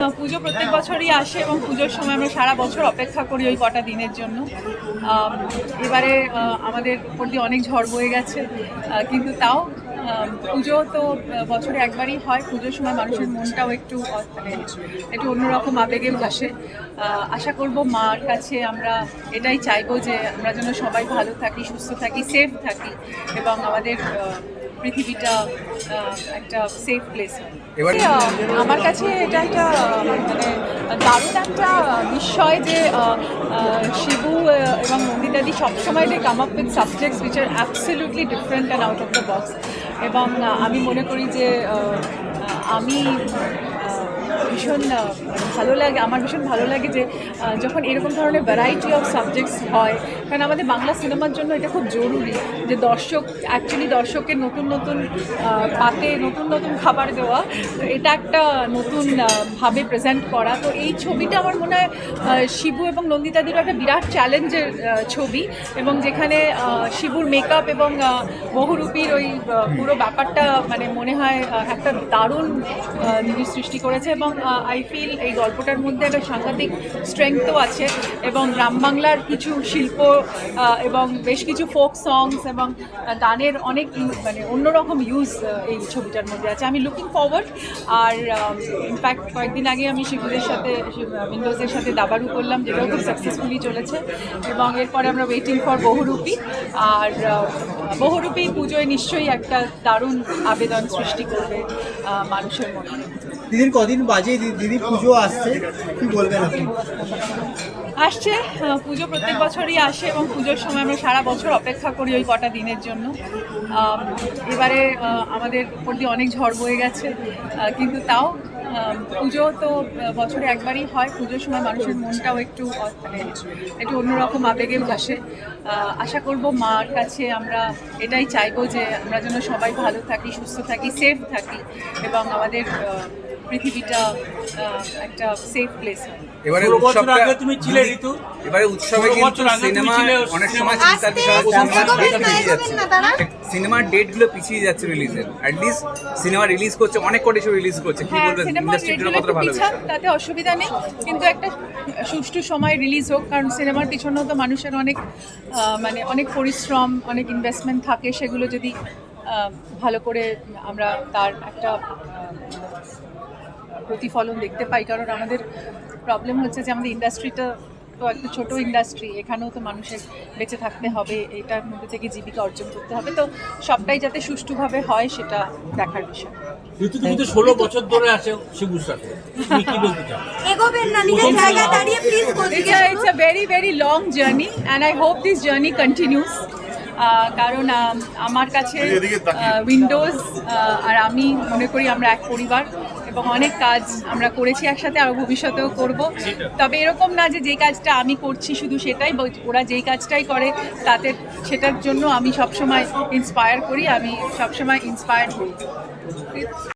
পুজো প্রত্যেক বছরই আসে এবং পুজোর সময় আমরা সারা বছর অপেক্ষা করি ওই কটা দিনের জন্য। এবারে আমাদের উপর দিয়ে অনেক ঝড় বয়ে গেছে কিন্তু তাও পুজো তো বছরে একবারই হয়। পুজোর সময় মানুষের মনটাও একটু মানে একটু অন্যরকম আবেগে আহ, আশা করব মার কাছে আমরা এটাই চাইব যে আমরা যেন সবাই ভালো থাকি সুস্থ থাকি সেফ থাকি এবং আমাদের পৃথিবীটা একটা সেফ প্লেস আমার কাছে এটা একটা মানে দারুণ একটা বিষয় যে শিবু এবং নন্দিতাদি সবসময় they come up with subjects which are absolutely different and out of the box এবং আমি মনে করি যে আমি ভীষণ ভালো লাগে, আমার ভীষণ ভালো লাগে যে যখন এরকম ধরনের ভ্যারাইটি অফ সাবজেক্টস হয়, কারণ আমাদের বাংলা সিনেমার জন্য এটা খুব জরুরি যে দর্শক অ্যাকচুয়ালি দর্শকের নতুন নতুন পাতে নতুন নতুন খাবার দেওয়া এটা একটা নতুন ভাবে প্রেজেন্ট করা। তো এই ছবিটা আমার মনে হয় শিবু এবং নন্দিতাদিরও একটা বিরাট চ্যালেঞ্জের ছবি এবং যেখানে শিবুর মেকআপ এবং বহুরূপীর ওই পুরো ব্যাপারটা মানে মনে হয় একটা দারুণ জিনিস সৃষ্টি করেছে এবং আই ফিল এই গল্পটার মধ্যে একটা সাংঘাতিক স্ট্রেংথও আছে এবং গ্রাম বাংলার কিছু শিল্প এবং বেশ কিছু ফোক সংস এবং গানের অনেক মানে অন্যরকম ইউজ এই ছবিটার মধ্যে আছে। আমি লুকিং ফরওয়ার্ড আর ইনফ্যাক্ট কয়েকদিন আগে আমি শিবুদের সাথে উইন্ডোজের সাথে দাবারু করলাম, যেটাও খুব সাকসেসফুলি চলেছে এবং এরপরে আমরা ওয়েটিং ফর বহুরূপী, আর বহুরূপী পুজোয় নিশ্চয়ই একটা দারুণ আবেদন সৃষ্টি করবে মানুষের মনে। দিদির কদিন বাজে দিদি পুজো আসছে, কি বলবেন আপনি? আসছে পুজো প্রত্যেক বছরই আসে এবং পুজোর সময় আমরা সারা বছর অপেক্ষা করি ওই কটা দিনের জন্য। এবারে আমাদের উপর দিয়ে অনেক ঝড় বয়ে গেছে কিন্তু তাও পুজো তো বছরে একবারই হয়, পুজোর সময় মানুষের মনটাও একটু মানে একটু অন্যরকম আবেগে ভাসে। আশা করব মার কাছে আমরা এটাই চাইব যে আমরা যেন সবাই ভালো থাকি, সুস্থ থাকি সেফ থাকি এবং আমাদের পৃথিবীটা একটা সেফ প্লেস হয়। এবারে উৎসবটা আগে তুমি ছিলে ঋতু। এবারে উৎসবে কিন্তু সিনেমা অনেক সময় সিনেমা। চিন্তা সিনেমার ডেটগুলো পিছিয়ে যাচ্ছে রিলিজের অ্যাটলিস্ট সিনেমা রিলিজ করছে অনেক কটি শো রিলিজ করছে। কি হ্যাঁ বলবেন? সিনেমা ইন্ডাস্ট্রিটার কতটা ভালো তাতে অসুবিধা নেই। কিন্তু একটা সুষ্ঠু সময় রিলিজ হোক কারণ সিনেমার পিছনেও তো মানুষের অনেক মানে অনেক পরিশ্রম অনেক ইনভেস্টমেন্ট থাকে। সেগুলো যদি ভালো করে আমরা তার একটা প্রতিফলন দেখতে পাই। কারণ আমাদের প্রবলেম হচ্ছে যে আমাদের ইন্ডাস্ট্রিটা তো একটা ছোট ইন্ডাস্ট্রি এখানেও তো মানুষের বেঁচে থাকতে হবে এটার মধ্যে থেকে জীবিকা অর্জন করতে হবে। তো সবটাই যাতে সুষ্ঠুভাবে হয় সেটা দেখার বিষয়। ঋতু তুমি তো ষোলো বছর ধরে আছো শিবুর সাথে তুমি কি বলতে চাও? এগোবেন না নিজের জায়গায় দাঁড়িয়ে please It's a, it's a very, very long journey and I hope this journey continues. Ah, কারণ আমার কাছে উইন্ডোজ আর আমি মনে করি আমরা এক পরিবার। এবং অনেক কাজ আমরা করেছি একসাথে, আর ভবিষ্যতেও করব। তবে এরকম না যে যে কাজটা আমি করছি শুধু সেটাই ওরা যেই কাজটাই করে তাতে সেটার জন্য আমি সবসময় ইন্সপায়ার করি, আমি সবসময় ইন্সপায়ার হই।